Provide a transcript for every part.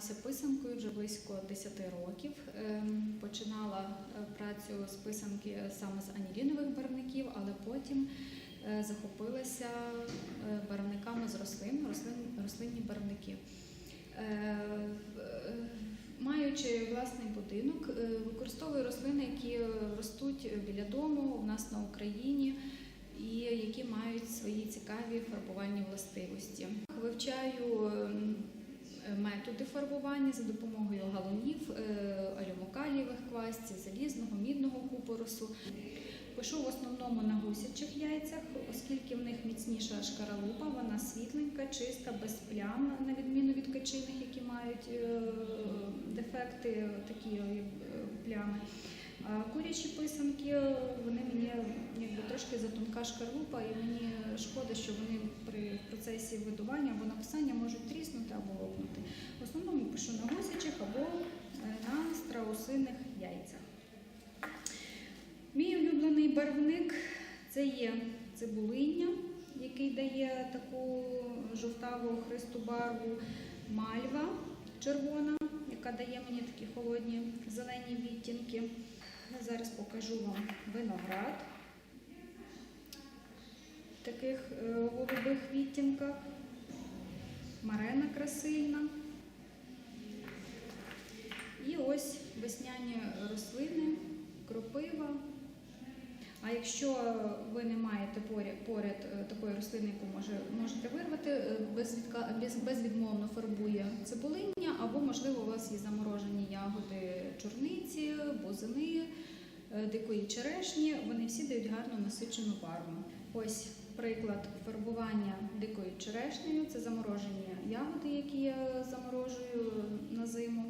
займаюся писанкою вже близько 10 років. Ем, Починала е, працю з писанки саме з анілінових барвників, але потім е, захопилася е, барвниками з рослин, рослин рослинні барвники. Маючи власний будинок, використовую рослини, які ростуть біля дому у нас на Україні і які мають свої цікаві фарбувальні властивості. Вивчаю ем, методи фарбування за допомогою галунів, е, алюмокалієвих квасців, залізного, мідного купоросу. Пишу в основному на гусячих яйцях, оскільки в них міцніша шкаралупа, вона світленька, чиста, без плям, на відміну від качиних, які мають е, дефекти, такі е, плями. Курячі писанки, вони мені якби трошки затонка шкарлупа, і мені шкода, що вони при процесі видування або написання можуть тріснути або лопнути. В основному пишу на гусячих або е, на страусиних яйцях. Мій улюблений барвник це є цибулиння, який дає таку жовтаву христу барву, мальва червона, яка дає мені такі холодні зелені відтінки. Зараз покажу вам виноград в таких е, голубих відтінках, марена красильна. І ось весняні рослини, кропива. Якщо ви не маєте поряд, е, такої рослини, яку може, можете вирвати, е, безвідмовно фарбує цибулиння, або, можливо, у вас є заморожені ягоди чорниці, бузини, е, дикої черешні. Вони всі дають гарну насичену барву. Ось приклад фарбування дикою черешнею. Це заморожені ягоди, які я заморожую на зиму.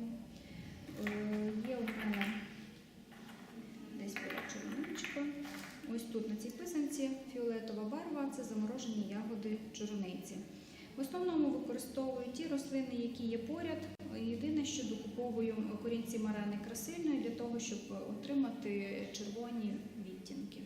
Е, Є у мене десь була чорничка. Ось тут на цій писанці фіолетова барва це заморожені ягоди чорниці. В основному використовую ті рослини, які є поряд. Єдине, що докуповую корінці марени красильної для того, щоб отримати червоні відтінки.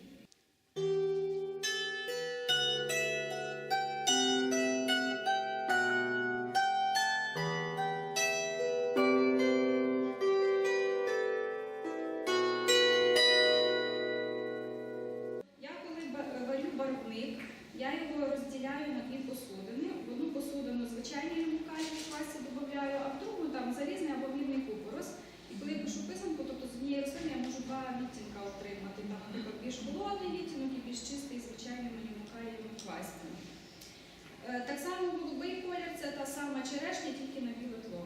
Холодний відтінок і більш чистий звичайним мукальним квасі. Е, Так само голубий колір це та сама черешня, тільки на біле тло.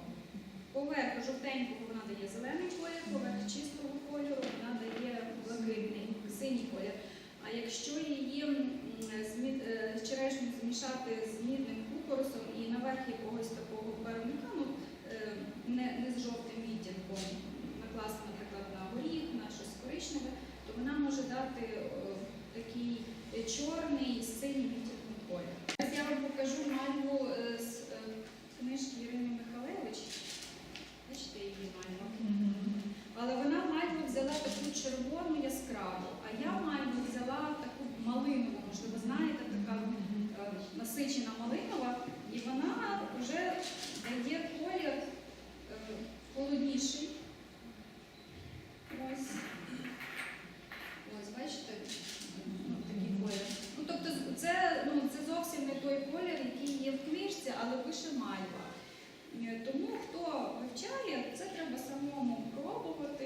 Поверх жовтенького вона дає зелений колір, поверх чистого кольору вона дає блакитний, синій колір. А якщо її е, черешню змішати з мідним купоросом і наверх якогось такого барвника, ну е, не, не з жовтим відтінком, накласти, наприклад, на горіх, на щось коричневе, то вона може дати е, такий е, чорний з синім відтінком колір. Зараз я вам покажу мальву е, з е, книжки Ірини Михайлевич. Бачите її мальву? Але вона мальву взяла таку червону яскраву, а я мальву взяла таку малинову, можливо, знаєте, така е, насичена малинова, і вона вже дає колір е, холодніший. Ось. Ось, бачите, ну, такий колір. Ну, тобто це, ну, це зовсім не той колір, який є в книжці, але пише мальва. Е, Тому хто вивчає, це треба самому пробувати,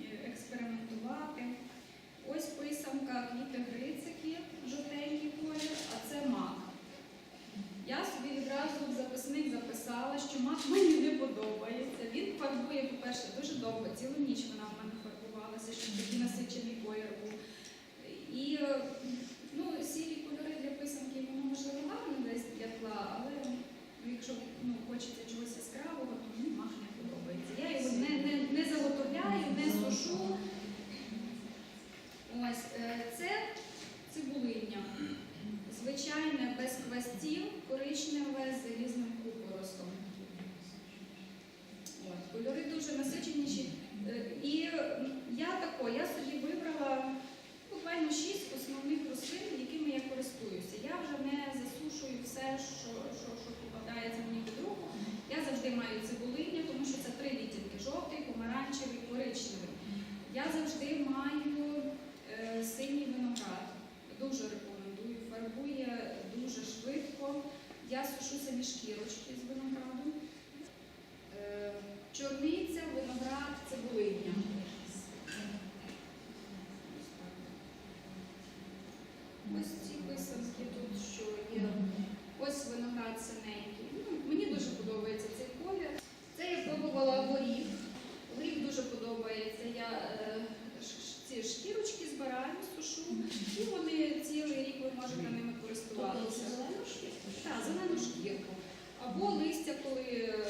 е, експериментувати. Ось писанка квіти грицики, жовтенький колір, а це мак. Я собі відразу в записник записала, що мак мені не подобається. Він фарбує, по-перше, дуже довго, цілу ніч вона в мене щоб такий насичений колір був. І е, ну, сірі кольори для писанки, воно можливо гарно десь для тла, але ну, якщо ну, хочеться чогось яскравого, то мені мах не подобається. Я його не, не, не заготовляю, не сушу. Ось е, це цибулиння. Звичайне без хвостів, коричневе з залізним купоросом. От, кольори дуже насиченіші. Е, І м, я тако, я собі вибрала буквально шість основних рослин, якими я користуюся. Я вже не засушую все, що, що, що попадається мені під руку. Я завжди маю цибулиню помаранчевий, коричневий. Я завжди маю е, синій виноград. Дуже рекомендую. Фарбує дуже швидко. Я сушу самі шкірочки з винограду. Е, чорниця, виноград, цибулиння. Ось ці писанки тут, що є. Ось виноград синенький. Ну, мені дуже подобається цей колір. Це я пробувала горіх. Горіх дуже подобається. Я е, ш- ш- ці шкірочки збираю, сушу, і вони цілий рік ви можете ними користуватися. Так, зелену шкірку. Або листя, коли е,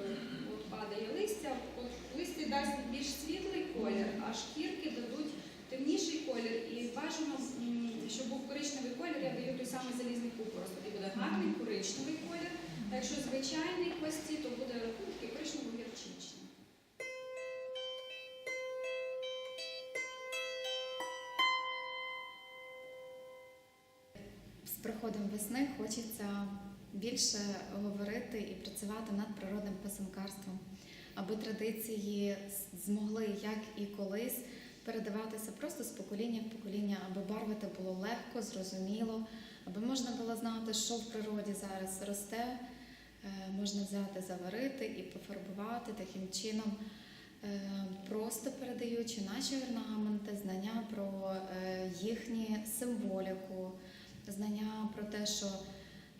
е, от падає листя, от листя дасть більш світлий колір, а шкірки дадуть темніший колір. І бажано, м, щоб був коричневий колір, я даю той самий залізний купорос. Тоді буде гарний коричневий колір. Звичайний кості, то буде ну, такий коричнево-гірчичний. З приходом весни хочеться більше говорити і працювати над природним писанкарством, аби традиції змогли, як і колись, передаватися просто з покоління в покоління, аби барвити було легко, зрозуміло, аби можна було знати, що в природі зараз росте, можна взяти, заварити і пофарбувати таким чином. е, Просто передаючи наші орнаменти, знання про е, їхню символіку, знання про те, що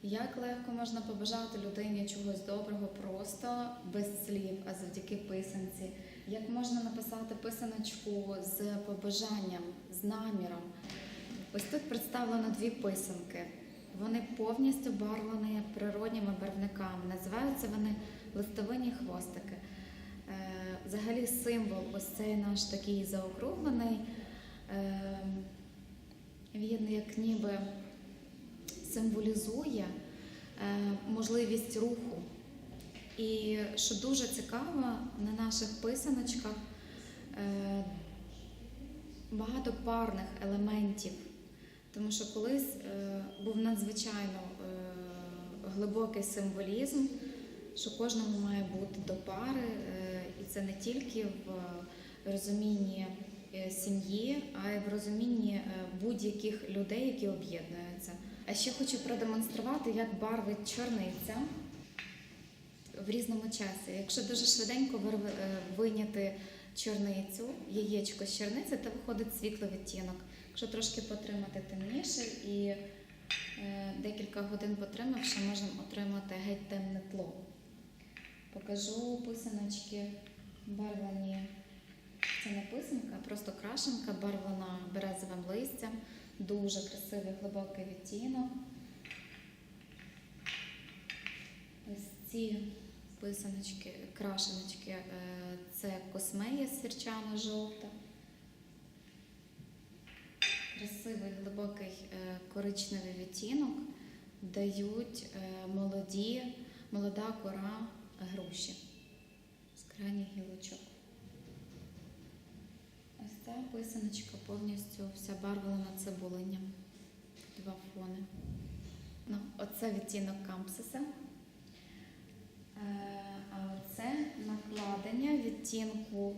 як легко можна побажати людині чогось доброго просто без слів, а завдяки писанці, як можна написати писаночку з побажанням, з наміром. Ось тут представлено дві писанки. Вони повністю барвлені природніми барвниками. Називаються вони листовинні хвостики. Е, Взагалі символ, ось цей наш такий заокруглений. е, Він як ніби символізує е, можливість руху. І що дуже цікаво, на наших писаночках багато парних елементів, тому що колись е, був надзвичайно е, глибокий символізм, що кожному має бути до пари, е, і це не тільки в розумінні сім'ї, а й в розумінні будь-яких людей, які об'єднуються. А ще хочу продемонструвати, як барвить чорниця в різному часі. Якщо дуже швиденько вийняти чорницю, яєчко з чорниці, то виходить світлий відтінок. Якщо трошки потримати темніше і е, декілька годин потримавши, можемо отримати геть темне тло. Покажу писаночки барвлені. Це не писанка, просто крашенка, барвлена березовим листям. Дуже красивий глибокий відтінок. Ось ці писаночки, крашеночки е, це космея сірчано-жовта. Красивий глибокий е, коричневий відтінок дають е, молоді, молода кора груші з крайніх гілочок. Ось ця писаночка повністю вся барвлена цибулинням. Два фони. Ну, оце відтінок кампсиса. Е, А оце накладення відтінку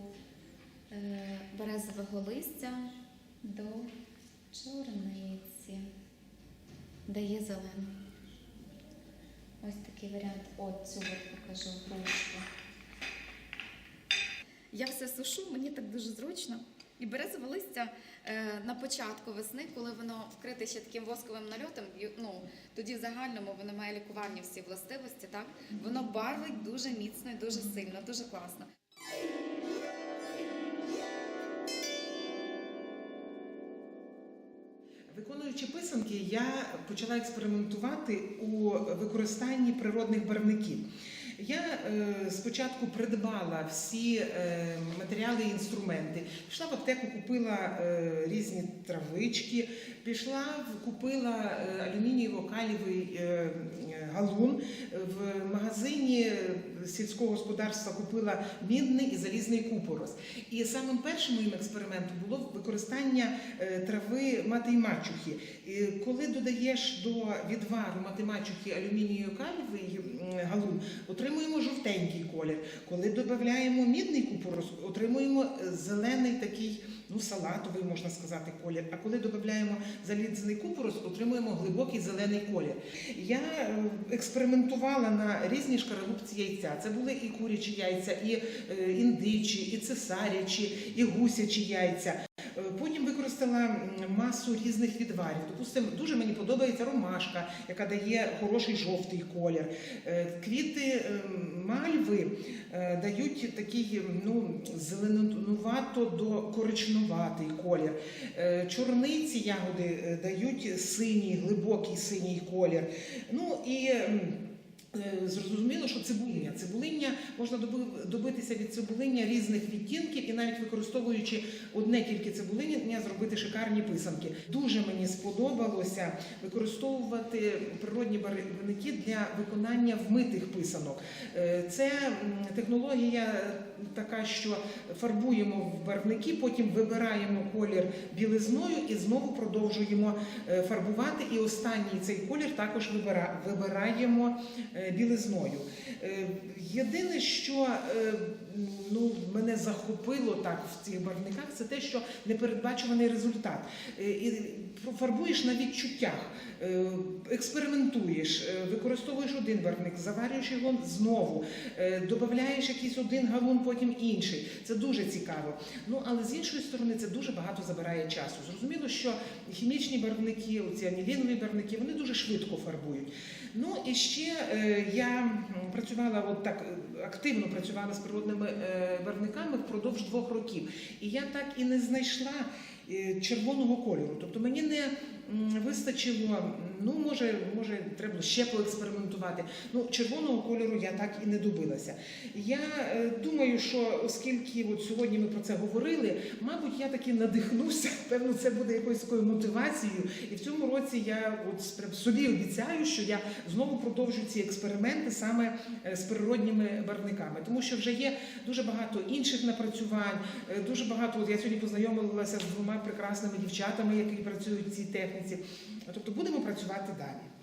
е, березового листя до чорниці. Дає зелену. Ось такий варіант. От цю от покажу грушку. Я все сушу, мені так дуже зручно. І березове листя е, на початку весни, коли воно вкрите ще таким восковим нальотом, ну, тоді в загальному воно має лікувальні всі властивості, так? Воно барвить дуже міцно і дуже сильно, дуже класно. Виконуючи писанки, я почала експериментувати у використанні природних барвників. Я е, спочатку придбала всі е, матеріали і інструменти. Пішла в аптеку, купила е, різні травички, пішла, купила е, алюмінієво-калівий е, е, галун. В магазині сільського господарства купила мідний і залізний купорос. І самим першим моїм експериментом було використання е, трави мати й мачухи. І коли додаєш до відвару мати мачухи алюмінію калівий галун, отримуємо жовтенький колір. Коли додаємо мідний купорос, отримуємо е, зелений такий, ну салатовий можна сказати, колір. А коли додаємо залізний купорос, отримуємо глибокий зелений колір. Я е, експериментувала на різні шкаралупці яйця. Це були і курячі яйця, і е, індичі, і цесарячі, і гусячі яйця. Е, Потім використала масу різних відварів. Допустимо, дуже мені подобається ромашка, яка дає хороший жовтий колір. Е, Квіти мальви дають такий ну, зеленувато до коричневатий колір. Чорниці ягоди дають синій, глибокий синій колір. Ну і Зрозуміло, що цибулиння. Цибулиння можна добитися від цибулиння різних відтінків і навіть використовуючи одне тільки цибулиння, зробити шикарні писанки. Дуже мені сподобалося використовувати природні барвники для виконання вмитих писанок. Е, Це технологія така, що фарбуємо в барвники, потім вибираємо колір білизною і знову продовжуємо е, фарбувати. І останній цей колір також вибираємо е, білизною. Е, Єдине, що ну, мене захопило так в цих барвниках, це те, що непередбачуваний результат. І фарбуєш на відчуттях, експериментуєш, використовуєш один барвник, заварюєш його знову, додаєш якийсь один галун, потім інший. Це дуже цікаво. Ну але з іншої сторони це дуже багато забирає часу. Зрозуміло, що хімічні барвники, оці анілінові барвники, вони дуже швидко фарбують. Ну і ще е, я працювала от так е, активно працювала з природними е, барвниками впродовж двох років. І я так і не знайшла е, червоного кольору. Тобто мені не м, вистачило, ну може, може, треба ще поекспериментувати. Ну, червоного кольору я так і не добилася. Я е, думаю, що оскільки от сьогодні ми про це говорили, мабуть, я таки надихнуся. Певно, це буде якоюсь такою мотивацією. І в цьому році я от собі обіцяю, що я знову продовжу ці експерименти саме е, з природніми барвниками, тому що вже є дуже багато інших напрацювань. е, Дуже багато. От я сьогодні познайомилася з двома прекрасними дівчатами, які працюють в цій техніці. Тобто будемо працювати Vasudevati Dharma.